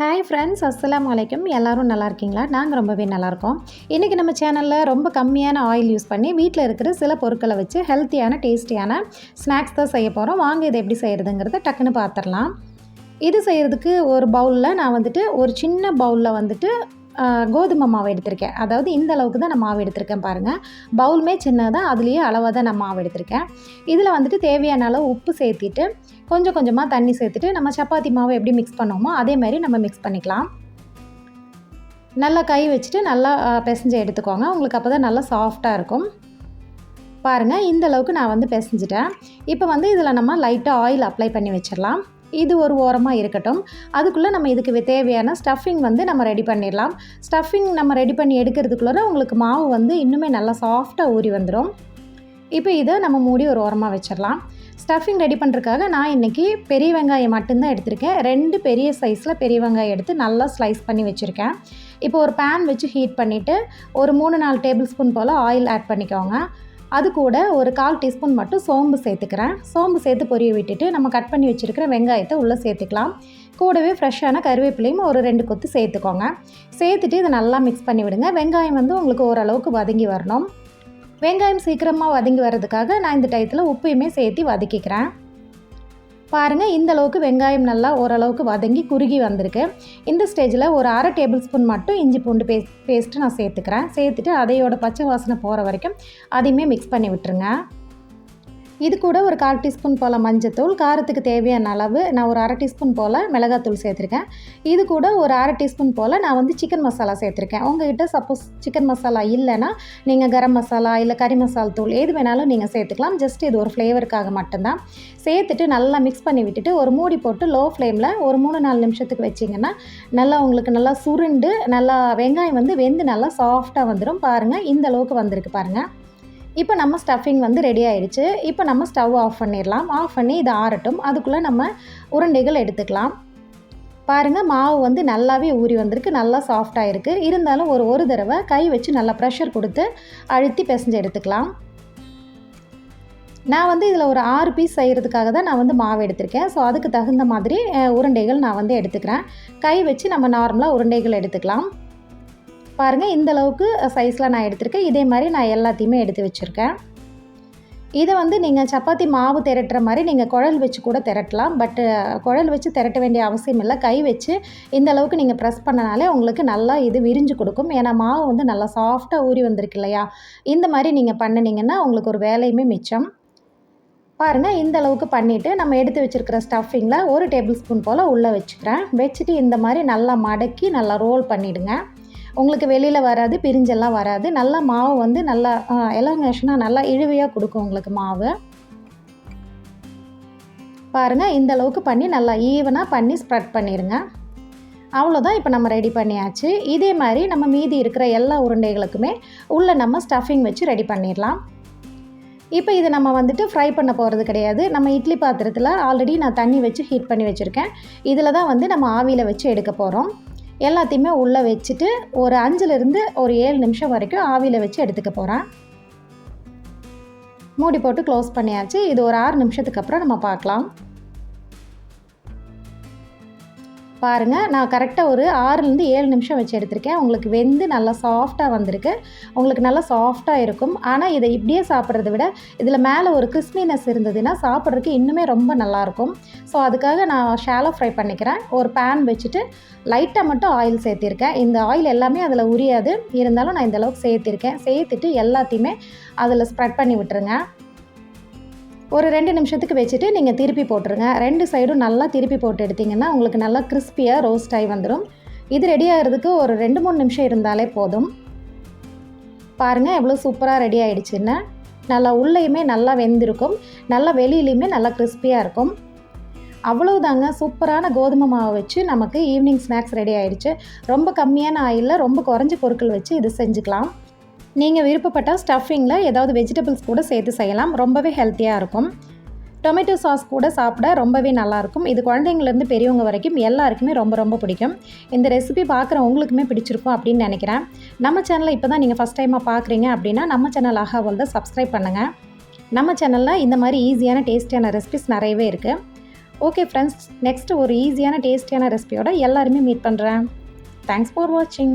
Hi friends அஸ்லாம் வலைக்கும் எல்லோரும் நல்லா இருக்கீங்களா? நாங்கள் ரொம்பவே நல்லாயிருக்கோம் இன்றைக்கி நம்ம சேனலில் ரொம்ப கம்மியான ஆயில் யூஸ் பண்ணி வீட்டில் இருக்கிற சில பொருட்களை வச்சு ஹெல்த்தியான டேஸ்டியான ஸ்நாக்ஸ் தான் செய்ய போகிறோம் வாங்க இதை எப்படி செய்கிறதுங்கிறத டக்குன்னு பார்த்துடலாம் இது செய்கிறதுக்கு ஒரு பவுலில் நான் வந்துட்டு ஒரு சின்ன பவுலில் வந்துட்டு கோதுமை மாவு எடுத்திருக்கேன். அதாவது இந்த அளவுக்கு தான் நான் மாவு எடுத்திருக்கேன் பாருங்கள் பவுலுமே சின்னதாக அதுலேயே அளவாக தான் நான் மாவு எடுத்திருக்கேன். இதில் வந்துட்டு தேவையான அளவு உப்பு சேர்த்திட்டு கொஞ்சம் கொஞ்சமாக தண்ணி சேர்த்துட்டு நம்ம சப்பாத்தி மாவு எப்படி மிக்ஸ் பண்ணோமோ அதே மாதிரி நம்ம மிக்ஸ் பண்ணிக்கலாம். நல்லா கை வச்சுட்டு நல்லா பிசைஞ்சு எடுத்துக்கோங்க. உங்களுக்கு அப்போ தான் நல்லா சாஃப்டாக இருக்கும். பாருங்கள் இந்த அளவுக்கு நான் வந்து பிசைஞ்சிட்டேன். இப்போ வந்து இதில் நம்ம லைட்டாக ஆயில் அப்ளை பண்ணி வச்சிடலாம். இது ஒரு ஓரமாக இருக்கட்டும். அதுக்குள்ளே நம்ம இதுக்கு தேவையான ஸ்டஃபிங் வந்து நம்ம ரெடி பண்ணிடலாம். ஸ்டஃபிங் நம்ம ரெடி பண்ணி எடுக்கிறதுக்குள்ளே உங்களுக்கு மாவு வந்து இன்னுமே நல்லா சாஃப்டாக ஊறி வந்துடும் இப்போ இதை நம்ம மூடி ஒரு ஓரமாக வச்சிடலாம். ஸ்டஃபிங் ரெடி பண்ணுறதுக்காக நான் இன்றைக்கி பெரிய வெங்காயம் மட்டும்தான் எடுத்திருக்கேன். ரெண்டு பெரிய சைஸில் பெரிய வெங்காயம் எடுத்து நல்லா ஸ்லைஸ் பண்ணி வச்சுருக்கேன். இப்போ ஒரு பேன் வச்சு ஹீட் பண்ணிவிட்டு ஒரு மூணு நாலு டேபிள் ஸ்பூன் போல் ஆயில் ஆட் பண்ணிக்கோங்க. அது கூட ஒரு கால் டீஸ்பூன் மட்டும் சோம்பு சேர்த்துக்கிறேன். சோம்பு சேர்த்து பொரிய விட்டுட்டு நம்ம கட் பண்ணி வச்சுருக்கிற வெங்காயத்தை உள்ளே சேர்த்துக்கலாம். கூடவே ஃப்ரெஷ்ஷான கருவேப்பிலையும் ஒரு ரெண்டு கொத்து சேர்த்துக்கோங்க. சேர்த்துட்டு இதை நல்லா மிக்ஸ் பண்ணி விடுங்க. வெங்காயம் வந்து உங்களுக்கு ஓரளவுக்கு வதங்கி வரணும். வெங்காயம் சீக்கிரமாக வதங்கி வர்றதுக்காக நான் இந்த டயத்தில் உப்பையுமே சேர்த்து வதக்கிக்கிறேன். பாருங்கள் இந்த அளவுக்கு வெங்காயம் நல்லா ஓரளவுக்கு வதங்கி குறுகி வந்திருக்கு. இந்த ஸ்டேஜில் ஒரு அரை டேபிள் ஸ்பூன் மட்டும் இஞ்சி பூண்டு பேஸ்ட் பேஸ்ட்டு நான் சேர்த்துக்கிறேன். சேர்த்துட்டு அதையோட பச்சை வாசனை போகிற வரைக்கும் அதையுமே மிக்ஸ் பண்ணி விட்டுருங்க. இது கூட ஒரு கால் டீஸ்பூன் போல் மஞ்சத்தூள் காரத்துக்கு தேவையான அளவு நான் ஒரு அரை டீஸ்பூன் போல் மிளகாத்தூள் சேர்த்துருக்கேன். இது கூட ஒரு அரை டீஸ்பூன் போல் நான் வந்து சிக்கன் மசாலா சேர்த்துருக்கேன். உங்ககிட்ட சப்போஸ் சிக்கன் மசாலா இல்லைன்னா நீங்கள் கரம் மசாலா இல்லை கறி மசாலா தூள் எது வேணாலும் நீங்கள் சேர்த்துக்கலாம். ஜஸ்ட் இது ஒரு ஃப்ளேவருக்காக மட்டும்தான். சேர்த்துட்டு நல்லா மிக்ஸ் பண்ணி விட்டுட்டு ஒரு மூடி போட்டு லோ ஃப்ளேமில் ஒரு மூணு நாலு நிமிஷத்துக்கு வச்சிங்கன்னா நல்லா உங்களுக்கு நல்லா சுருண்டு நல்லா வெங்காயம் வந்து வெந்து நல்லா சாஃப்டாக வந்துடும் பாருங்கள் இந்த அளவுக்கு வந்திருக்கு பாருங்கள் இப்போ நம்ம ஸ்டஃபிங் வந்து ரெடி ஆயிடுச்சு. இப்போ நம்ம ஸ்டவ் ஆஃப் பண்ணிடலாம். ஆஃப் பண்ணி இது ஆறட்டும். அதுக்குள்ளே நம்ம உருண்டைகள் எடுத்துக்கலாம். பாருங்கள் மாவு வந்து நல்லாவே ஊறி வந்திருக்கு. நல்லா சாஃப்டாக இருக்குது இருந்தாலும் ஒரு ஒரு தடவை கை வச்சு நல்லா ப்ரெஷர் கொடுத்து அழுத்தி பிசைஞ்சு எடுத்துக்கலாம். நான் வந்து இதில் ஒரு ஆறு பீஸ் செய்கிறதுக்காக தான் நான் வந்து மாவு எடுத்திருக்கேன். ஸோ அதுக்கு தகுந்த மாதிரி உருண்டைகள் நான் வந்து எடுத்துக்கிறேன். கை வச்சு நம்ம நார்மலாக உருண்டைகள் எடுத்துக்கலாம். பாருங்கள் இந்த அளவுக்கு சைஸில் நான் எடுத்திருக்கேன். இதே மாதிரி நான் எல்லாத்தையுமே எடுத்து வச்சுருக்கேன். இதை வந்து நீங்கள் சப்பாத்தி மாவு திரட்டுற மாதிரி நீங்கள் குழல் வச்சு கூட திரட்டலாம். பட்டு குழல் வச்சு திரட்ட வேண்டிய அவசியம் இல்லை. கை வச்சு இந்த அளவுக்கு நீங்கள் ப்ரெஸ் பண்ணனாலே உங்களுக்கு நல்லா இது விரிஞ்சு கொடுக்கும். ஏன்னா மாவு வந்து நல்லா சாஃப்டாக ஊறி வந்திருக்கு இல்லையா? இந்த மாதிரி நீங்கள் பண்ணினீங்கன்னா உங்களுக்கு ஒரு வேலையுமே மிச்சம். பாருங்கள் இந்த அளவுக்கு பண்ணிவிட்டு நம்ம எடுத்து வச்சுருக்கிற ஸ்டஃபிங்கில் ஒரு டேபிள் ஸ்பூன் போல் உள்ளே வச்சுக்கிறேன். வச்சுட்டு இந்த மாதிரி நல்லா மடக்கி நல்லா ரோல் பண்ணிவிடுங்க உங்களுக்கு வெளியில் வராது பிரிஞ்செல்லாம் வராது. நல்லா மாவு வந்து நல்லா எலாங்கேஷனாக நல்லா இழுவையாக கொடுக்கும் உங்களுக்கு மாவு. பாருங்கள் இந்த அளவுக்கு பண்ணி நல்லா ஈவனாக பண்ணி ஸ்ப்ரெட் பண்ணிடுங்க அவ்வளோதான் இப்போ நம்ம ரெடி பண்ணியாச்சு. இதே மாதிரி நம்ம மீதி இருக்கிற எல்லா உருண்டைகளுக்குமே உள்ளே நம்ம ஸ்டஃபிங் வச்சு ரெடி பண்ணிடலாம். இப்போ இது நம்ம வந்துட்டு ஃப்ரை பண்ண போகிறது கிடையாது. நம்ம இட்லி பாத்திரத்தில் ஆல்ரெடி நான் தண்ணி வச்சு ஹீட் பண்ணி வச்சுருக்கேன். இதில் தான் வந்து நம்ம ஆவியில் வச்சு எடுக்க போகிறோம் எல்லாத்தையுமே உள்ளே வச்சுட்டு ஒரு அஞ்சுலேருந்து ஒரு ஏழு நிமிஷம் வரைக்கும் ஆவியில் வச்சு எடுத்துக்க போகிறேன் மூடி போட்டு க்ளோஸ் பண்ணியாச்சு. இது ஒரு ஆறு நிமிஷத்துக்கு அப்புறம் நம்ம பார்க்கலாம். பாருங்கள் நான் கரெக்டாக ஒரு ஆறுலேருந்து ஏழு நிமிஷம் வச்சு எடுத்திருக்கேன். உங்களுக்கு வெந்து நல்லா சாஃப்டாக வந்திருக்கு. உங்களுக்கு நல்லா சாஃப்டாக இருக்கும். ஆனால் இதை இப்படியே சாப்பிட்றத விட இதில் மேலே ஒரு கிறிஸ்பினஸ் இருந்ததுன்னா சாப்பிட்றதுக்கு இன்னுமே ரொம்ப நல்லாயிருக்கும் ஸோ அதுக்காக நான் ஷாலோ ஃப்ரை பண்ணிக்கிறேன். ஒரு பேன் வச்சுட்டு லைட்டாக மட்டும் ஆயில் சேர்த்திருக்கேன். இந்த ஆயில் எல்லாமே அதில் உரியாது. இருந்தாலும் நான் இந்த அளவுக்கு சேர்த்திருக்கேன். சேர்த்துட்டு எல்லாத்தையுமே அதில் ஸ்ப்ரெட் பண்ணி விட்டுருங்க. ஒரு ரெண்டு நிமிஷத்துக்கு வச்சுட்டு நீங்கள் திருப்பி போட்டுருங்க. ரெண்டு சைடும் நல்லா திருப்பி போட்டு எடுத்திங்கன்னா உங்களுக்கு நல்லா கிறிஸ்பியாக ரோஸ்ட் ஆகி வந்துடும் இது ரெடி ஆகிறதுக்கு ஒரு ரெண்டு மூணு நிமிஷம் இருந்தாலே போதும். பாருங்கள் எவ்வளோ சூப்பராக ரெடி ஆயிடுச்சுன்னு நல்லா உள்ளேயுமே நல்லா வெந்திருக்கும். நல்லா வெளியிலையுமே நல்லா கிறிஸ்பியாக இருக்கும். அவ்வளவுதாங்க சூப்பரான கோதுமை மாவை வச்சு நமக்கு ஈவினிங் ஸ்நாக்ஸ் ரெடி ஆயிடுச்சு. ரொம்ப கம்மியான ஆயிலில் ரொம்ப குறைஞ்ச பொருட்கள் வச்சு இது செஞ்சுக்கலாம். நீங்கள் விருப்பப்பட்டால் ஸ்டஃபிங்கில் ஏதாவது வெஜிடபிள்ஸ் கூட சேர்த்து செய்யலாம். ரொம்பவே ஹெல்த்தியாக இருக்கும். டொமேட்டோ சாஸ் கூட சாப்பிட ரொம்பவே நல்லாயிருக்கும். இது குழந்தைங்கள்லேருந்து பெரியவங்க வரைக்கும் எல்லாருக்குமே ரொம்ப ரொம்ப பிடிக்கும். இந்த ரெசிபி பார்க்குற உங்களுக்குமே பிடிச்சிருக்கும் அப்படின்னு நினைக்கிறேன். நம்ம சேனலை இப்போ தான் நீங்கள் ஃபஸ்ட் டைமாக பார்க்குறீங்க அப்படின்னா நம்ம சேனல் ஆஹா தான் சப்ஸ்கிரைப் பண்ணுங்கள் நம்ம சேனலில் இந்த மாதிரி ஈஸியான டேஸ்டியான ரெசிபிஸ் நிறையவே இருக்குது ஓகே ஃப்ரெண்ட்ஸ் நெக்ஸ்ட்டு ஒரு ஈஸியான டேஸ்டியான ரெசிபியோட எல்லாருமே மீட் பண்ணுறேன் தேங்க்ஸ் ஃபார் வாட்சிங்